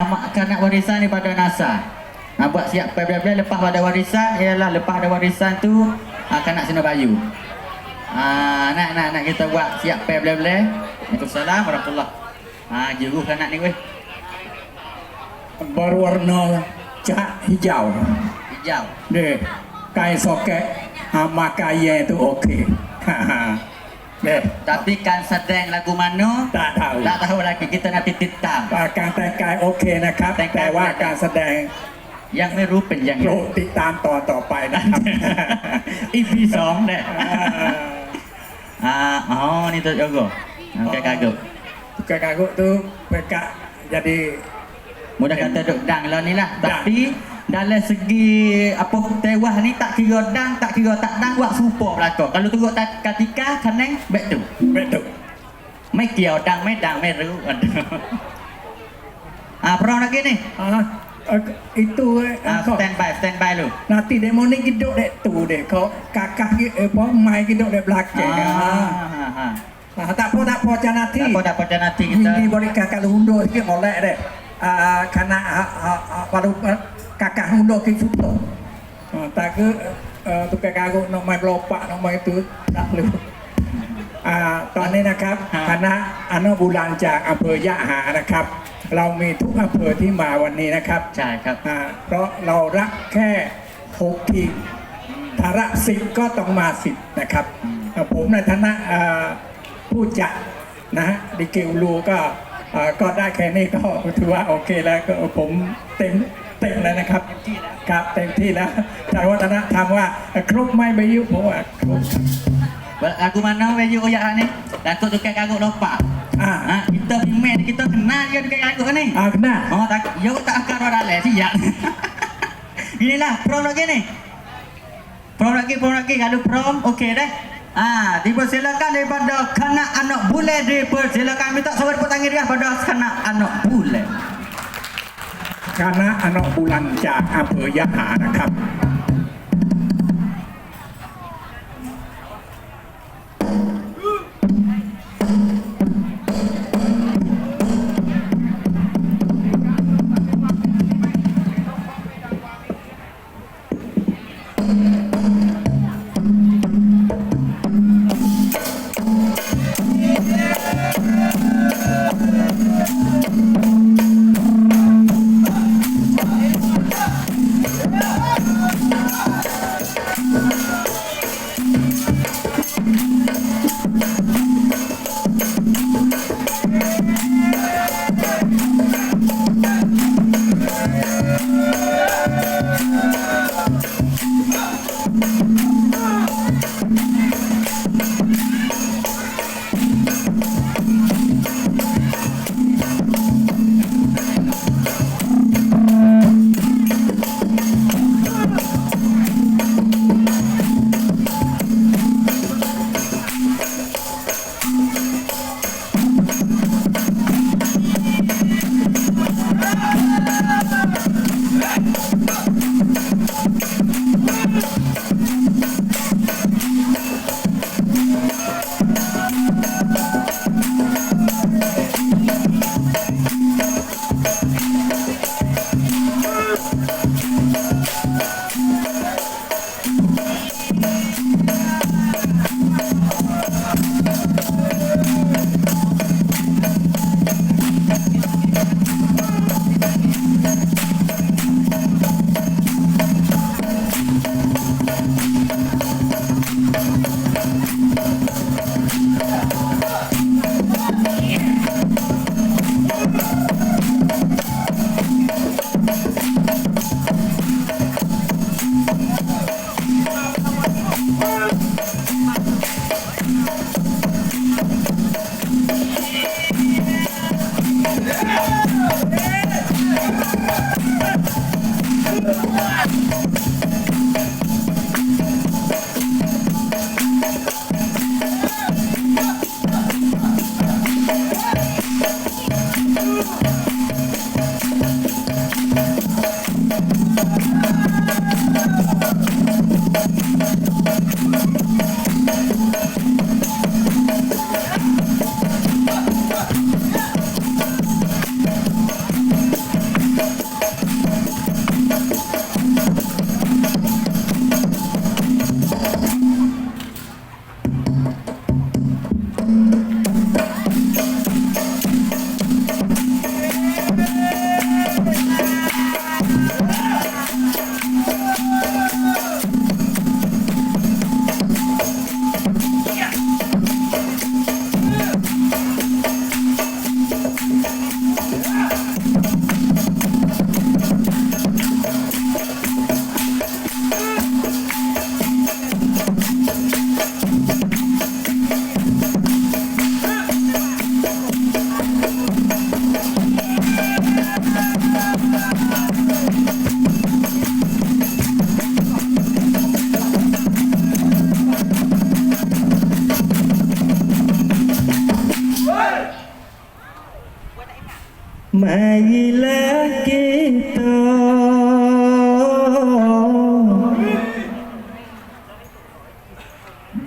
Nak warisan ni pada NASA. Ha, buat siap bila-bila lepas pada warisan ialah lepas ada warisan tu akan nak sena bayu. Ha, nak nak nak kita buat siap bila-bila. Waalaikumsalam warahmatullahi. Ha, juru kan nak ni weh. berwarna cat hijau. Hijau. Deh, kai soket sama kaya itu okey. Deh, Tapi kan sedang lagu mana? tak tahu. Tak tahu lagi kita nanti titam. การแต่งกายโอเคนะครับ แต่งกาย แต่ว่าการแสดง Yang ไม่รู้เป็นยังไงโปรดติดตามตอนต่อไปนะครับ EP 2 deh. Ah, oh ni tu jago. Okey kagum. Tukar kaguk tu mereka jadi Mudah kata duk dang lah ni lah. Dang. Tapi dalam segi apa tewas ni tak kira dang tak kira tak dang buat serupa belaka kalau turut katika kaneng back tu back tu mai kia dang mai dang mai ru ah pro nak ni? Uh, itu eh, uh, stand by stand by lu. Nanti dia ni hidup dek tu dek kau. Kakak ni eh, apa mai hidup dek belakang. Ah, ha. ha, ha. Tak apa tak apa jangan nanti. Tak apa tak apa jangan nanti kita ini boleh kakak lu undur sikit molek dek uh, karena uh, uh, uh, baru uh, kakak hundur ke foto ah, tak ke ah, tukar kaguk nak mai belopak nak mai tu tak perlu อ่าตอนนี้นะครับฮะคณะอนุบุรันจากอำเภอยะหานะครับ เรามีทุกอำเภอที่มาวันนี้นะครับใช่ครับอ่าเพราะเรารักแค่หกทีมถ้ารักสิบก็ต้องมาสิบนะครับอืมอ่าผมในฐานะอ่าผู้จัดนะฮะดิเกลลูก็อ่าก็ได้แค่นี้ก็ถือว่าโอเคแล้วก็ผมเต็ม เต็มแล้วนะครับครับเต็มที่แล้วจากวัฒนธรรมว่าครบไม่ไปยุผมว่าครบ Lagu mana baju oyak ni? Datuk tukar kaguk lopak. Ah. Ha, kita pimen kita kenal dia tukar kaguk ni. อ่าหน้า Oh tak, yo tak akan orang lain siap. Inilah prom lagi ni. Prom lagi, prom lagi. Kalau prom, okey dah. Ah, dipersilakan daripada kanak anak bule dipersilakan minta sobat tepuk tangan dia pada kanak anak bule. คณะอนุบุรันจากอำเภอยะหานะครับ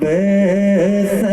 Hey.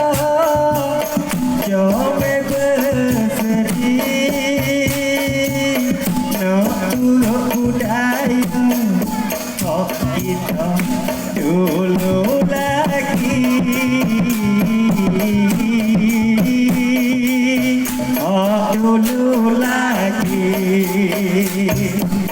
Águila.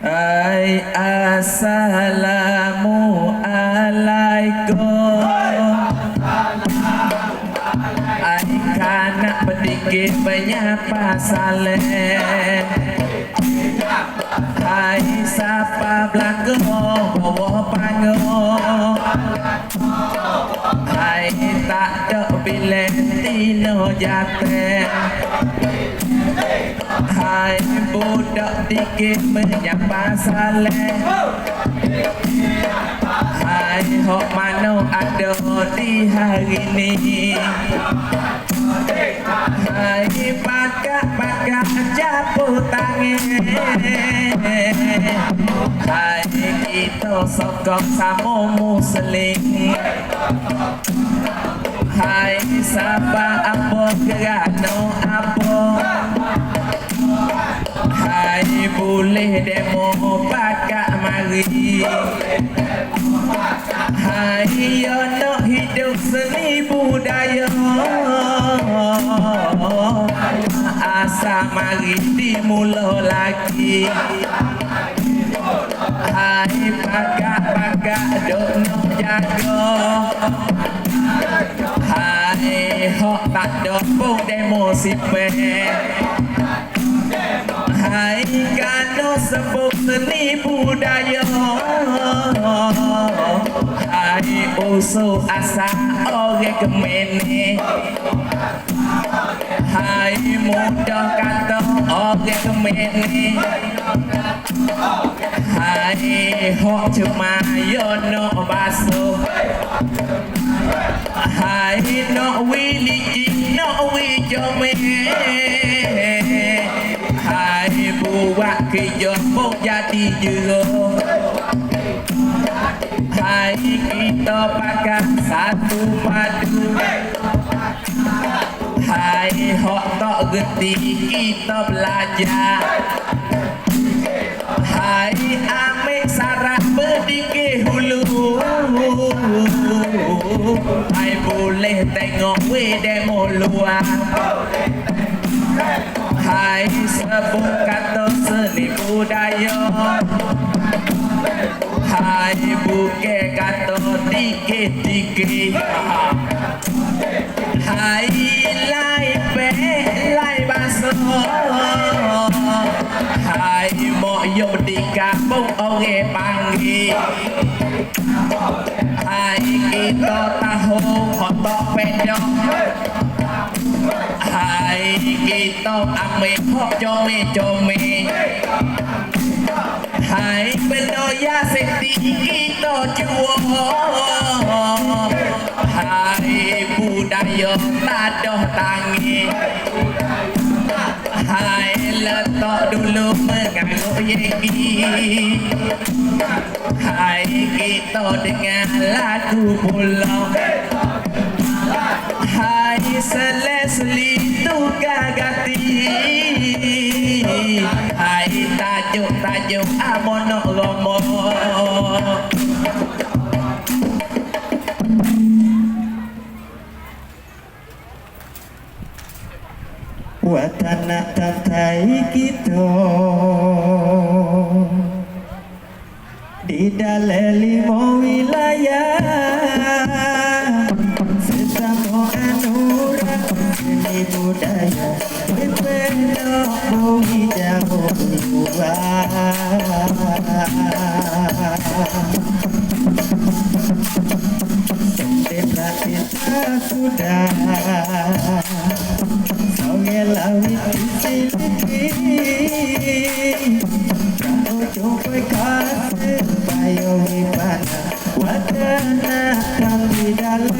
Hai Assalamualaikum Hai kanak berdikit banyak pasal Hai siapa belakang bawa panggung. Hai tak ada bilen tino jatuh Hai budak dikit menyapa saleh Hai hok mano ada di hari ni Hai pakak-pakak japu tangan Hai kita sokong sama muslim Hai sabar boleh demo pakak mari. Hai yo nak hidup seni budaya. Asa mari dimula lagi. Hai pakak-pakak duk nak jaga. Hai hok tak ada pun demo sipeh Hai sebut menipu daya Hai oh, usu asa oh, orang kemeni Hai muda kata oh, orang kemeni Hai hok cuma yono basu Hai no wili no wijomeni wakijemuk jadi jero Hari kita pakai satu padu Hai hok tok geti kita belajar Hai amik sarah berdikir hulu Hai boleh tengok we demo luar Boleh tengok Hai sebut kata seni budaya Hai bukan kata dikit-dikit Hai lai pe lai basuh Hai mok yo di kampung orang panggil Hai kita tahu kotok pedok กีต้องอักเมพ่อจอมเมจอมเมหายเป็นดอยาเสพติดกีต่อจัวหายผู้ใดยอมตาดอตางีหายเละต่อดูลูกเมื่อกางโอเยกีหายกีต่อดึงานลาดูบุลลองหายสเลสลี tu gagati Hai tajuk-tajuk amono romo Buat anak tatai kita Di dalam lima wilayah sudah Songe langit disini Kau coba kasih Bayo wibana Wadana kami dalam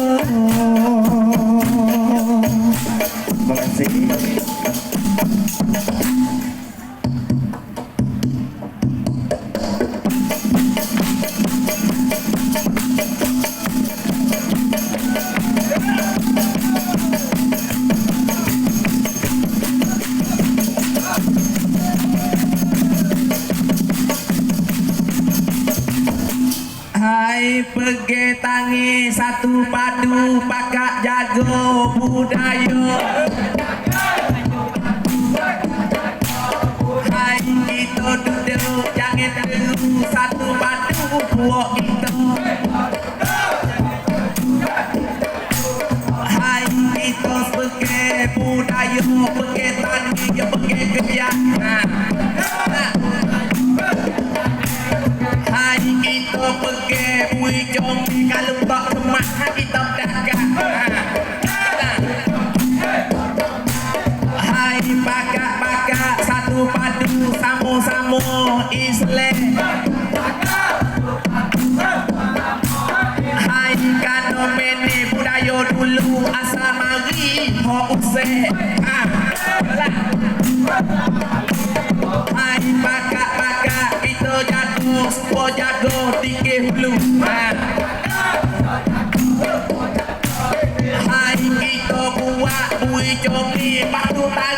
เห็นสัต จงดีปักดูตา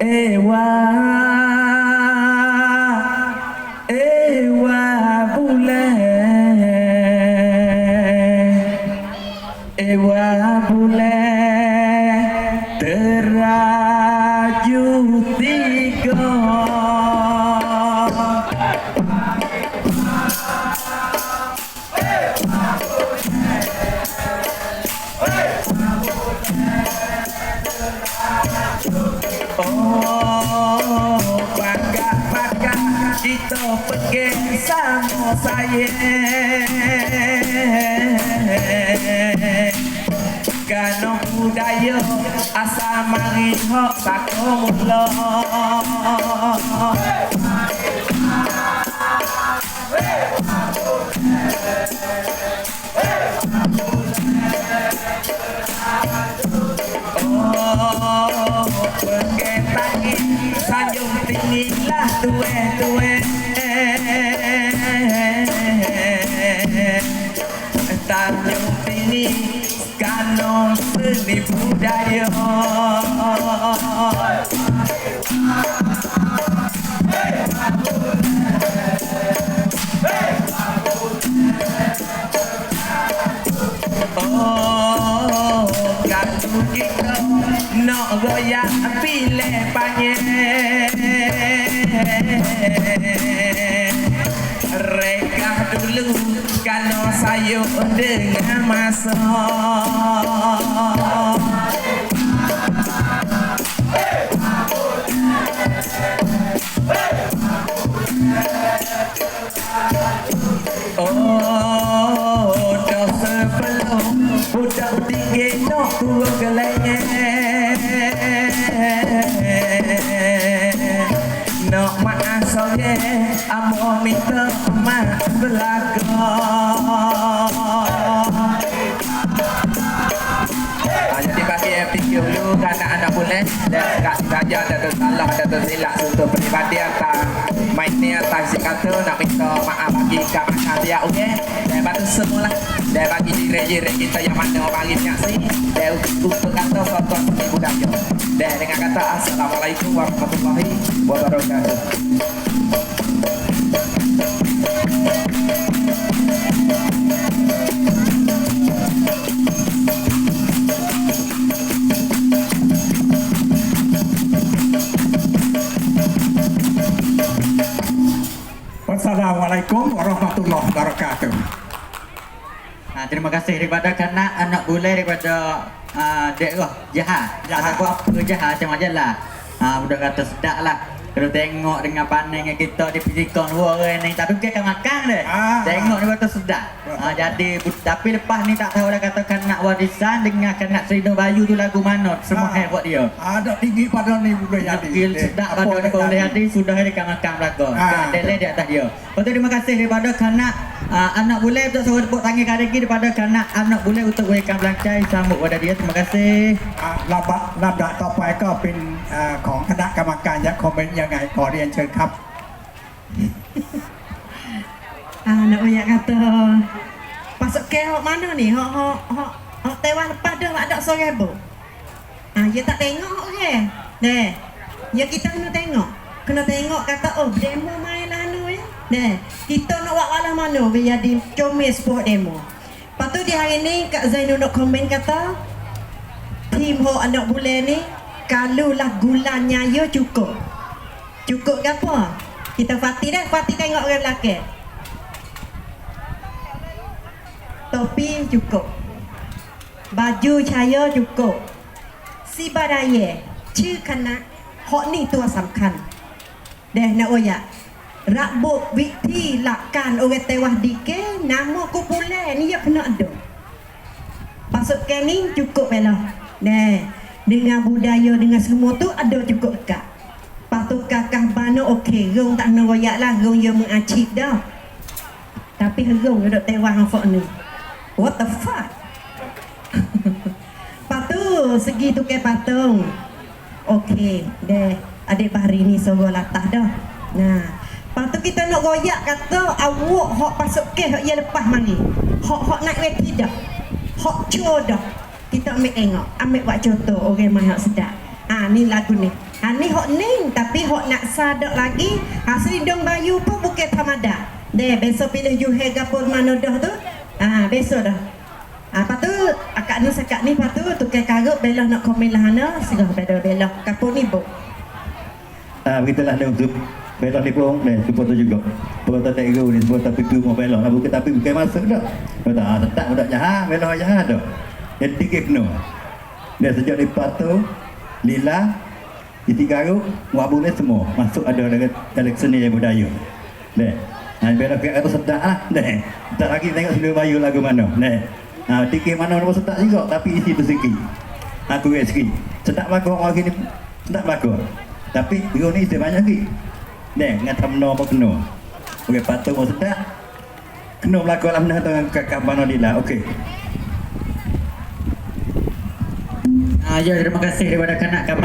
Hey. อบสักโอ้มุนลอตัวตัวตามยงตินี้การนอนซื้อนี่ผู้ใด goyang pilih panjen Reka dulu kalau sayu dengan masuk Hey! Saja ada tersalah ada tersilap untuk peribadi atas main ni atas si kata. Nak minta maaf bagi kat macam dia okey? Dan batu semula. Dan bagi jiran-jiran kita yang mana bagi minyak si dan untuk kata soto seni budaya dan dengan kata Assalamualaikum warahmatullahi wabarakatuh Ha, terima kasih daripada kanak anak bule daripada uh, Dek Roh Jaha. Jaha. Jaha. Aku apa Jaha macam aja lah. Ha, budak kata sedap lah. Kalau tengok dengan pandangnya kita di pisikon dua orang ni tak tukar kan makan deh. Ah. Tengok ni kata sedap. Ha, jadi bu- tapi lepas ni tak tahu dah kata kanak warisan dengan kanak Serino Bayu tu lagu mana semua Ah. hai buat dia. Ada tinggi pada ni boleh jadi. Skill sedap pada ni boleh jadi sudah ada kan makan belakang. Ah. Ha. Dia di atas dia. Lepas tu terima kasih daripada kanak uh, anak bule untuk suruh tepuk tangan kali lagi daripada kanak anak bule untuk welcome belancai sambut pada dia. Terima kasih. อ่าลำดับลำดับต่อไปก็เป็นอ่าของคณะกรรมการยักคอมเมนต์ยังไงขอเรียนเชิญครับ Ah, nak banyak kata Pasuk ke hok mana ni? Hok hok hok hok tewas lepas dah ada sore bu. Ah, dia tak tengok hok ke? Deh. Ya kita kena tengok. Kena tengok kata oh demo main anu ya. Deh. Kita nak buat walah mana biar di comel sport demo. Lepas tu di hari ni Kak Zainul nak komen kata tim hok anak bulan ni kalau lah gulanya ya cukup. Cukup ke apa? Kita Fatih dah, Fatih tengok orang belakang. โตปี้จุโกะบาจูชายโยจุโกะซิบารายเยชื่อคณะเพราะนี่ตัวสำคัญเดนะโอยะระบบวิธีหลักการโอเวเตวะดิเกนะโมกุปุเลนี่ยพนอดปัสแกนิ่งจุโกะไปแล้วเด dengan budaya dengan semua tu ada cukup dekat. Patut kakak bana okey, rong tak nak royak lah, rong yang mengacik dah. Tapi rong dah tewas hafak ni. What the fuck? Patu segi tu ke patung. Okey, deh. Adik bahari ni suruh latah dah. Nah, Patu kita nak royak kata awak hok pasuk ke hok ia lepas mari. Hok hok naik weti dah. hok codoh. Kita ambil tengok, ambil buat contoh orang mahal sedap. Ah ni lagu ni. Ah ni hok ning tapi hok nak sadok lagi. Ah Serindong Bayu pun bukan tamada. Deh besok pilih juhe gapur dah tu. Ah besok dah. Ah lepas tu akak ni sekak ni lepas tu tukar karut belah nak komen lah ana segah beda belah kapur ni bu. Ah, begitulah dia untuk belok ni pun dan supporter juga. Supporter tak ego ni supporter piku mau belok lah bukan tapi bukan masuk dah. Kata ah tetap budak jahat, belok jahat dah. Jadi tiket penuh. Dia sejak di patu, lila, di tiga ru, wabu ni semua masuk ada dalam seni budaya. Deh. Ha, belok ke atas sedap lah. Deh. Tak lagi tengok Sulu Bayu lagu mana. Deh. Ha, tiket mana pun sedap juga tapi isi tu sikit. Aku rate sikit. Sedap bagus orang gini. Sedap bagus. Tapi hero ni isi banyak lagi. Deh, dengan tamno apa kena. Okey, patut mau sedap. Kena berlaku alam dah dengan kakak mana dia Okey. Ah, ya terima kasih kepada kanak-kanak